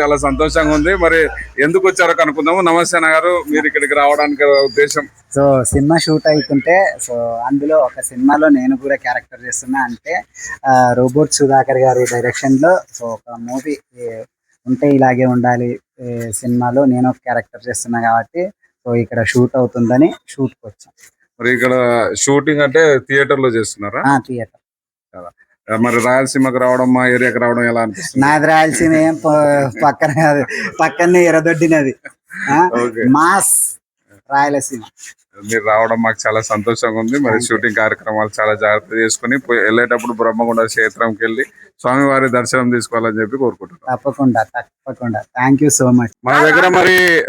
చాలా సంతోషంగా ఉంది. మరి ఎందుకు వచ్చారో కనుక్కుందాము. నమస్తే గారు మీరు ఇక్కడికి రావడానికి ఉద్దేశం? సో సినిమా షూట్ అవుతుంటే సో అందులో ఒక సినిమాలో నేను కూడా క్యారెక్టర్ చేస్తున్నా అంటే రోబోట్ సుధాకర్ గారి డైరెక్షన్లో సో ఒక మూవీ ఉంటే ఇలాగే ఉండాలి సినిమాలో నేను ఒక క్యారెక్టర్ చేస్తున్నా కాబట్టి సో ఇక్కడ షూట్ అవుతుందని షూట్కి వచ్చాం. మరి ఇక్కడ షూటింగ్ అంటే థియేటర్లో చేస్తున్నారా థియేటర్. మరి రాయలసీమకు రావడం మా ఏరియాకి రావడం ఎలా అనిపిస్తుంది? నాది రాయాల్సిన ఏం పక్కన కాదు. పక్కనే ఓకే. మాస్ రాయలసీమ. మీరు రావడం మాకు చాలా సంతోషంగా ఉంది. మరి షూటింగ్ కార్యక్రమాలు చాలా జాగ్రత్త చేసుకుని పోయి- వెళ్ళేటప్పుడు బ్రహ్మగుండ క్షేత్రంకి వెళ్ళి స్వామివారి దర్శనం తీసుకోవాలని చెప్పి కోరుకుంటున్నాం. తప్పకుండా తప్పకుండా. థ్యాంక్ యూ సో మచ్ మన దగ్గర మరి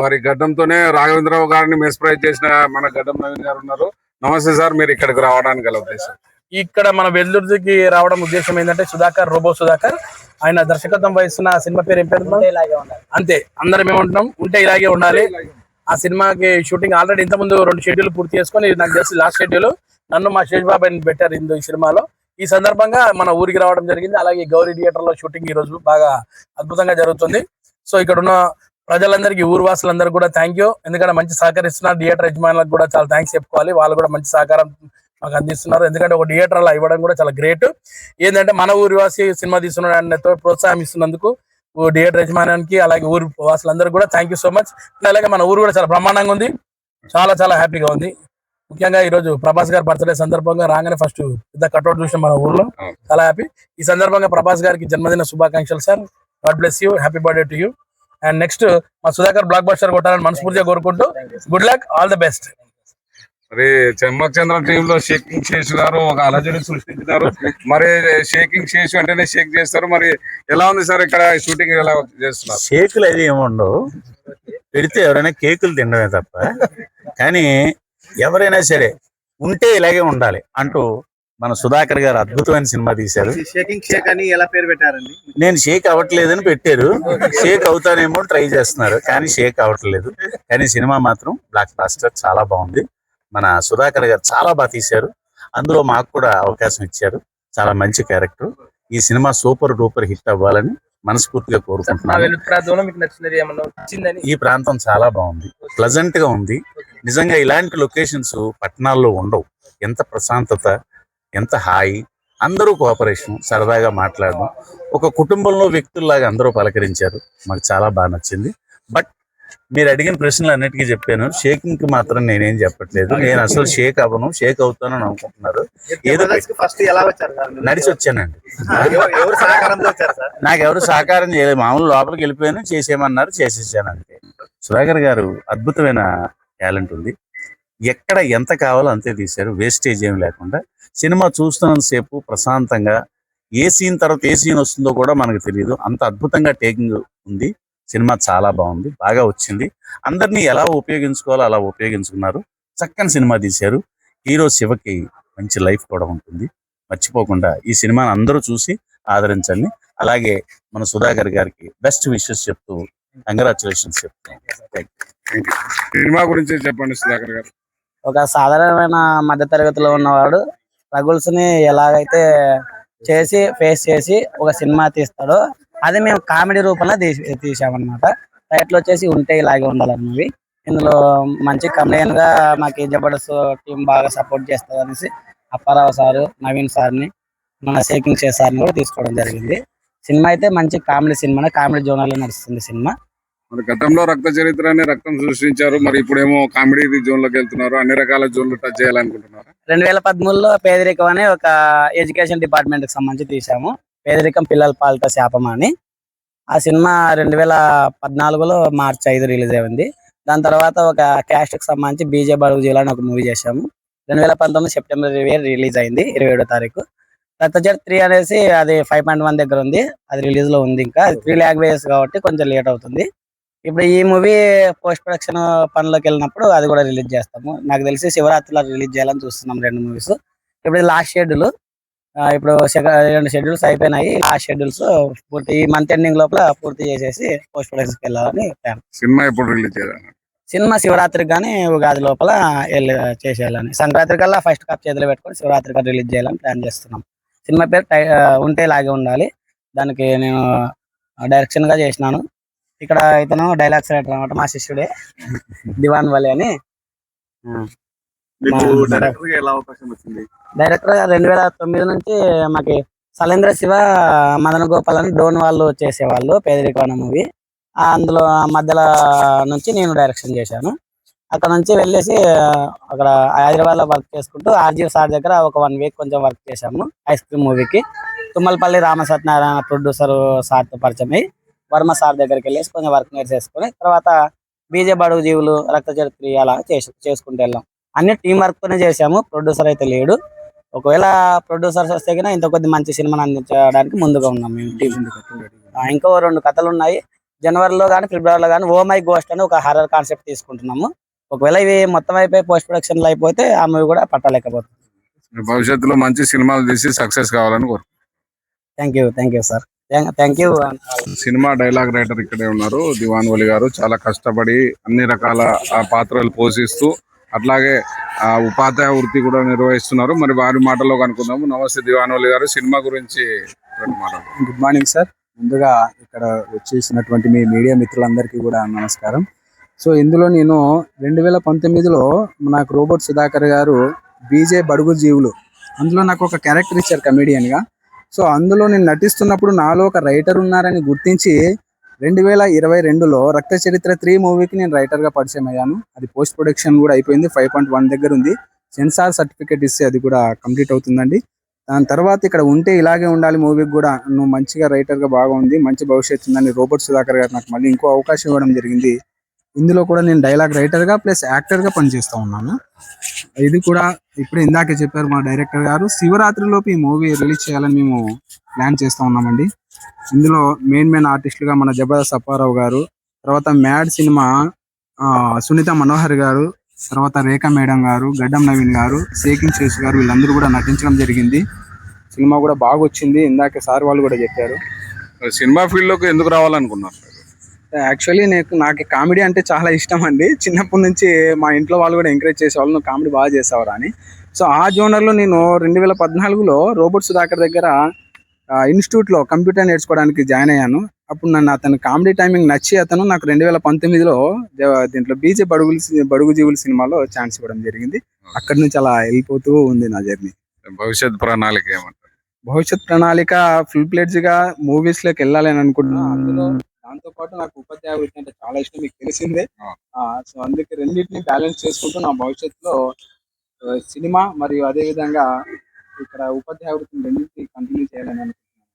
వారి గడ్డంతోనే రాఘవేంద్రరావు గారిని మెస్ప్రైజ్ చేసిన మన గడ్డం నవీన్ గారు ఉన్నారు. నమస్తే సార్ మీరు ఇక్కడికి రావడానికి గల ఉద్దేశం? ఇక్కడ మన వెల్లుర్తికి రావడం ఉద్దేశం ఏంటంటే సుధాకర్ రోబో సుధాకర్. ఆయన దర్శకత్వం వహిస్తున్న సినిమా పేరు ఏం పేరు? అంతే అందరం ఏమంటున్నాం ఉంటే ఇలాగే ఉండాలి. ఆ సినిమాకి షూటింగ్ ఆల్రెడీ ఇంతకుముందు రెండు షెడ్యూల్ పూర్తి చేసుకొని నాకు తెలిసి లాస్ట్ షెడ్యూల్ నన్ను మా శేష్ బాబాయ్ పెట్టారు ఇందు ఈ సినిమాలో. ఈ సందర్భంగా మన ఊరికి రావడం జరిగింది. అలాగే గౌరీ థియేటర్లో షూటింగ్ ఈ రోజు బాగా అద్భుతంగా జరుగుతుంది. సో ఇక్కడ ఉన్న ప్రజలందరికీ ఊరు వాసులందరికీ కూడా థ్యాంక్ యూ ఎందుకంటే మంచి సహకరిస్తున్నారు థియేటర్ యజమానులకు కూడా చాలా థ్యాంక్స్ చెప్పుకోవాలి. వాళ్ళు కూడా మంచి సహకారం మాకు అందిస్తున్నారు. ఎందుకంటే ఒక థియేటర్ అలా ఇవ్వడం కూడా చాలా గ్రేట్. ఏంటంటే మన ఊరి వాసి సినిమా తీస్తున్నాడు ప్రోత్సాహం ఇస్తున్నందుకు థియేటర్ యజమానానికి అలాగే ఊరి వాసులందరూ కూడా థ్యాంక్ యూ సో మచ్ అలాగే మన ఊరు కూడా చాలా బ్రహ్మాండంగా ఉంది. చాలా చాలా హ్యాపీగా ఉంది. ముఖ్యంగా ఈ రోజు ప్రభాస్ గారి బర్త్డే సందర్భంగా రాగానే ఫస్ట్ పెద్ద కట్అవుట్ చూసాం మన ఊర్లో. చాలా హ్యాపీ ఈ సందర్భంగా ప్రభాస్ గారికి జన్మదిన శుభాకాంక్షలు sir god bless you happy birthday to you and next మా సుధాకర్ బ్లాక్ బస్టర్ కొట్టాలని మనస్ఫూర్తిగా కోరుకుంటూ good luck all the best మరి చెమ్మక్ చంద్ర టీమ్లో షేకింగ్ శేషు గారు ఒక అలజడి సృష్టించినారు. మరి షేకింగ్ శేషు అంటేనే షేక్ చేస్తారు. మరి ఎలా ఉంది సార్ ఇక్కడ షూటింగ్ ఎలా చేస్తున్నారు? షేకులు అది ఏముండవు పెడితే ఎవరైనా కేకులు తినడమే తప్ప. కానీ ఎవరైనా సరే ఉంటే ఇలాగే ఉండాలి అంటూ మన సుధాకర్ గారు అద్భుతమైన సినిమా తీశారు. షేకింగ్ షేక్ అని ఎలా పేరు పెట్టారండి? నేను షేక్ అవ్వట్లేదని పెట్టారు. షేక్ అవుతానేమో ట్రై చేస్తున్నారు కానీ షేక్ అవ్వట్లేదు. కానీ సినిమా మాత్రం బ్లాక్ బాస్టర్ చాలా బాగుంది. మన సుధాకర్ గారు చాలా బాగా తీశారు. అందులో మాకు కూడా అవకాశం ఇచ్చారు. చాలా మంచి క్యారెక్టర్. ఈ సినిమా సూపర్ డూపర్ హిట్ అవ్వాలని మనస్ఫూర్తిగా కోరుకుంటున్నాను. ఈ ప్రాంతం చాలా బాగుంది. ప్లజెంట్గా ఉంది. నిజంగా ఇలాంటి లొకేషన్స్ పట్టణాల్లో ఉండవు. ఎంత ప్రశాంతత ఎంత హాయి అందరూ కోఆపరేషన్ సరదాగా మాట్లాడడం. ఒక కుటుంబంలో వ్యక్తుల్లాగా అందరూ పలకరించారు. మాకు చాలా బాగా నచ్చింది. బట్ మీరు అడిగిన ప్రశ్నలు అన్నిటికీ చెప్పాను. షేకింగ్కి మాత్రం నేనేం చెప్పట్లేదు. నేను అసలు షేక్ అవ్వను. షేక్ అవుతానని అనుకుంటున్నారు. ఏదో ఫస్ట్ ఎలా వచ్చారు? నడిచి వచ్చానండి. నాకు ఎవరు సహకారం చేయలేదు. మామూలు లోపలికి వెళ్ళిపోయాను చేసేయమన్నారు చేసేసాను అంతే. సుధాకర్ గారు అద్భుతమైన టాలెంట్ ఉంది. ఎక్కడ ఎంత కావాలో అంతే తీశారు. వేస్టేజ్ ఏం లేకుండా. సినిమా చూస్తున్నంతసేపు ప్రశాంతంగా ఏ సీన్ తర్వాత ఏ సీన్ వస్తుందో కూడా మనకు తెలియదు అంత అద్భుతంగా టేకింగ్ ఉంది. సినిమా చాలా బాగుంది బాగా వచ్చింది. అందరినీ ఎలా ఉపయోగించుకోవాలో అలా ఉపయోగించుకున్నారు. చక్కని సినిమా తీశారు. హీరో శివకి మంచి లైఫ్ కూడా ఉంటుంది. మర్చిపోకుండా ఈ సినిమాని అందరూ చూసి ఆదరించండి. అలాగే మన సుధాకర్ గారికి బెస్ట్ విషెస్ చెప్తూ కంగ్రాచులేషన్స్ చెప్తాను. సినిమా గురించి చెప్పండి సుధాకర్ గారు. ఒక సాధారణమైన మధ్య తరగతిలో ఉన్నవాడు స్ట్రగుల్స్ని ఎలాగైతే చేసి ఫేస్ చేసి ఒక సినిమా తీస్తాడో అది మేము కామెడీ రూపంలో తీసి తీసామన్నమాట. టైటిల్ వచ్చేసి ఉంటే ఇలాగే ఉండాలని మూవీ ఇందులో మంచి కమెడియన్గా మాకు జబర్దస్త్ టీం బాగా సపోర్ట్ చేస్తారు అనేసి అప్పారావు సారు నవీన్ సార్ని మన షేకింగ్ చే సార్ని కూడా తీసుకోవడం జరిగింది. సినిమా అయితే మంచి కామెడీ సినిమా కామెడీ జోనర్లో నడుస్తుంది సినిమా. మరి గతంలో రక్త చరిత్ర అనే రక్తం సృష్టించారు. మరి ఇప్పుడేమో కామెడీ జోన్లోకి వెళ్తున్నారు. అన్ని రకాల జోన్లు టచ్ చేయాలనుకుంటున్నారు. రెండు వేల పదమూడులో పేదరికం అనే ఒక ఎడ్యుకేషన్ డిపార్ట్మెంట్కి సంబంధించి తీసాము. పేదరికం పిల్లల పాలిట శాపం అని. ఆ సినిమా రెండు వేల పద్నాలుగులో మార్చి ఐదు రిలీజ్ అయింది. దాని తర్వాత ఒక క్యాస్ట్కి సంబంధించి బీజే బడుగు జిల్లా అని ఒక మూవీ చేశాము. రెండు వేల పంతొమ్మిది సెప్టెంబర్ ఇరవై రిలీజ్ అయింది ఇరవై ఏడో తారీఖు. రక్తచర్ త్రీ అనేసి అది ఫైవ్ పాయింట్ వన్ దగ్గర ఉంది. అది రిలీజ్లో ఉంది ఇంకా. అది త్రీ లాంగ్వేజెస్ కాబట్టి కొంచెం లేట్ అవుతుంది. ఇప్పుడు ఈ మూవీ పోస్ట్ ప్రొడక్షన్ పనిలోకి వెళ్ళినప్పుడు అది కూడా రిలీజ్ చేస్తాము. నాకు తెలిసి శివరాత్రిలో రిలీజ్ చేయాలని చూస్తున్నాం రెండు మూవీస్. ఇప్పుడు లాస్ట్ షెడ్యూల్. ఇప్పుడు రెండు షెడ్యూల్స్ అయిపోయినాయి. లాస్ట్ షెడ్యూల్స్ పూర్తి ఈ మంత్ ఎండింగ్ లోపల పూర్తి చేసేసి పోస్ట్ ప్రొడక్షన్ వెళ్ళాలని ప్లాన్ సినిమా ఎప్పుడు రిలీజ్ చేయాలి? సినిమా శివరాత్రికి కానీ ఉగాది లోపల వెళ్ళి చేసేయాలని. సంక్రాంతి కల్లా ఫస్ట్ కప్ చేతిలో పెట్టుకొని శివరాత్రికి రిలీజ్ చేయాలని ప్లాన్ చేస్తున్నాం. సినిమా పేరు టై- ఆ, ఉంటే ఇలాగే ఉండాలి. దానికి నేను డైరెక్షన్గా చేసినాను. ఇక్కడ ఇతను డైలాగ్స్ రైటర్ అనమాట మా శిష్యుడే. దివాన్ వలి అని. డైరెక్టర్ రెండు వేల తొమ్మిది నుంచి మాకి సలేంద్ర శివ మదన గోపాల్ అని డోన్ వాళ్ళు చేసేవాళ్ళు పేదరికవన మూవీ. అందులో ఆ మధ్యలో నుంచి నేను డైరెక్షన్ చేశాను. అక్కడ నుంచి వెళ్ళేసి అక్కడ హైదరాబాద్లో వర్క్ చేసుకుంటూ ఆర్జీవ్ సార్ దగ్గర ఒక వన్ వీక్ కొంచెం వర్క్ చేశాము ఐస్ క్రీమ్ మూవీకి. తుమ్మలపల్లి రామసత్యనారాయణ ప్రొడ్యూసర్ సార్తో పరిచయం అయ్యి వర్మ సార్ దగ్గరికి వెళ్ళేసి కొంచెం వర్క్ నేర్చేసుకొని తర్వాత బీజే బడుగు జీవులు రక్త చరిత్ర అలా చేసి చేసుకుంటూ వెళ్ళాం. అన్ని టీం వర్క్ తోనే చేసాము ప్రొడ్యూసర్ అయితే లేడు. ఒకవేళ ప్రొడ్యూసర్స్ వస్తే కనుక ఇంత కొద్ది మంచి సినిమాని అందించడానికి ముందుగా ఉన్నాం మేము. టీం ఇంకో రెండు కథలు ఉన్నాయి. జనవరిలో కానీ ఫిబ్రవరిలో కానీ ఓ మై గోస్ట్ అని ఒక హర్రర్ కాన్సెప్ట్ తీసుకుంటున్నాము. ఒకవేళ ఇవి మొత్తం అయిపోయి పోస్ట్ ప్రొడక్షన్లో అయిపోతే ఆ మూవీ కూడా పట్టలేకపోతుంది. భవిష్యత్తులో మంచి సినిమాలు తీసి సక్సెస్ కావాలని కోరు thank you thank you sir thank you cinema dialogue writer ఇక్కడే ఉన్నారు. దివాన్ వలి గారు. చాలా కష్టపడి అన్ని రకాల పాత్రలు పోషిస్తూ అట్లాగే ఆ ఉపాధ్యాయ వృత్తి కూడా నిర్వహిస్తున్నారు. మరి వారి మాటల్లో కనుక్కుందాము. నమస్తే దివానోలి గారు. సినిమా గురించి రెండు గుడ్ మార్నింగ్ సార్. ముందుగా ఇక్కడ వచ్చేసినటువంటి మీ మీడియా మిత్రులందరికీ కూడా నమస్కారం. సో ఇందులో నేను రెండు వేల పంతొమ్మిదిలో నాకు రోబోట్ సుధాకర్ గారు బీజే బడుగు జీవులు అందులో నాకు ఒక క్యారెక్టర్ ఇచ్చారు కమెడియన్గా సో అందులో నేను నటిస్తున్నప్పుడు నాలో ఒక రైటర్ ఉన్నారని గుర్తించి రెండు వేల ఇరవై రెండులో రక్త చరిత్ర త్రీ మూవీకి నేను రైటర్గా పరిచయం అయ్యాను. అది పోస్ట్ ప్రొడక్షన్ కూడా అయిపోయింది. ఫైవ్ పాయింట్ వన్ దగ్గర ఉంది. సెన్సార్ సర్టిఫికేట్ ఇస్తే అది కూడా కంప్లీట్ అవుతుందండి. దాని తర్వాత ఇక్కడ ఉంటే ఇలాగే ఉండాలి మూవీకి కూడా. నువ్వు మంచిగా రైటర్గా బాగా ఉంది మంచి భవిష్యత్తు ఉందని రోబోట్ సుధాకర్ గారు నాకు మళ్ళీ ఇంకో అవకాశం ఇవ్వడం జరిగింది. ఇందులో కూడా నేను డైలాగ్ రైటర్గా ప్లస్ యాక్టర్గా పనిచేస్తూ ఉన్నాను. ఇది కూడా ఇప్పుడు ఇందాకే చెప్పారు మా డైరెక్టర్ గారు. శివరాత్రిలోపు ఈ మూవీ రిలీజ్ చేయాలని మేము ప్లాన్ చేస్తూ ఉన్నామండి. ఇందులో మెయిన్ మెయిన్ ఆర్టిస్టులుగా మన జబర్దస్త్ అప్పారావు గారు తర్వాత మ్యాడ్ సినిమా సునీత మనోహర్ గారు తర్వాత రేఖ మేడం గారు గడ్డం నవీన్ గారు సేకింగ్ శేష్ గారు వీళ్ళందరూ కూడా నటించడం జరిగింది. సినిమా కూడా బాగా వచ్చింది. ఇందాక సార్ వాళ్ళు కూడా చెప్పారు. సినిమా ఫీల్డ్లోకి ఎందుకు రావాలనుకున్నారు? యాక్చువల్లీ నాకు నాకు కామెడీ అంటే చాలా ఇష్టం అండి. చిన్నప్పటి నుంచి మా ఇంట్లో వాళ్ళు కూడా ఎంకరేజ్ చేసేవాళ్ళు. నువ్వు కామెడీ బాగా చేసేవారు అని. సో ఆ జోనర్లో నేను రెండు వేల పద్నాలుగులో రోబోట్ సుధాకర్ దగ్గర ఇన్స్టిట్యూట్లో కంప్యూటర్ నేర్చుకోవడానికి జాయిన్ అయ్యాను. అప్పుడు నన్ను అతను కామెడీ టైమింగ్ నచ్చి అతను నాకు రెండు వేల పంతొమ్మిదిలో దీంట్లో బీజే బడుగులు బడుగు జీవుల సినిమాలో ఛాన్స్ ఇవ్వడం జరిగింది. అక్కడి నుంచి అలా వెళ్ళిపోతూ ఉంది నా జర్నీ. భవిష్యత్ ప్రణాళిక ఏమంటారు? భవిష్యత్ ప్రణాళిక ఫుల్ ప్లేట్స్గా మూవీస్లోకి వెళ్ళాలి అని అనుకుంటున్నా. అందులో దాంతో పాటు నాకు ఉపాధ్యాయ వృత్తి అంటే చాలా ఇష్టం మీకు తెలిసిందే. ఆ. సో అందుకే రెండింటిని బ్యాలెన్స్ చేసుకుంటూ నా భవిష్యత్తులో సినిమా మరియు అదే విధంగా ఇక్కడ ఉపాధ్యాయ వృత్తిని రెండింటి కంటిన్యూ చేయాలని అనుకుంటున్నాను.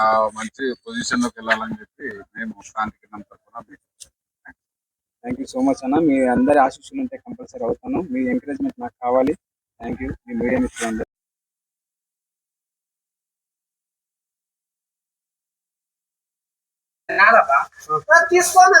ఆ మంచి పొజిషన్లోకి వెళ్ళాలని చెప్పి మేము Shanti thank you so much అన్న. మీ అందరి ఆశీస్సులు ఉంటే కంపల్సరీ అవుతాను. మీ ఎంకరేజ్మెంట్ నాకు కావాలి. థ్యాంక్ యూ మీ మీడియా మిత్రులందరూ తీసుకోనా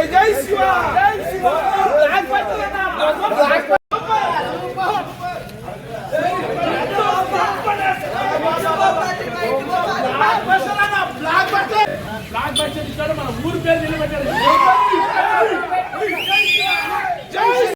É isso,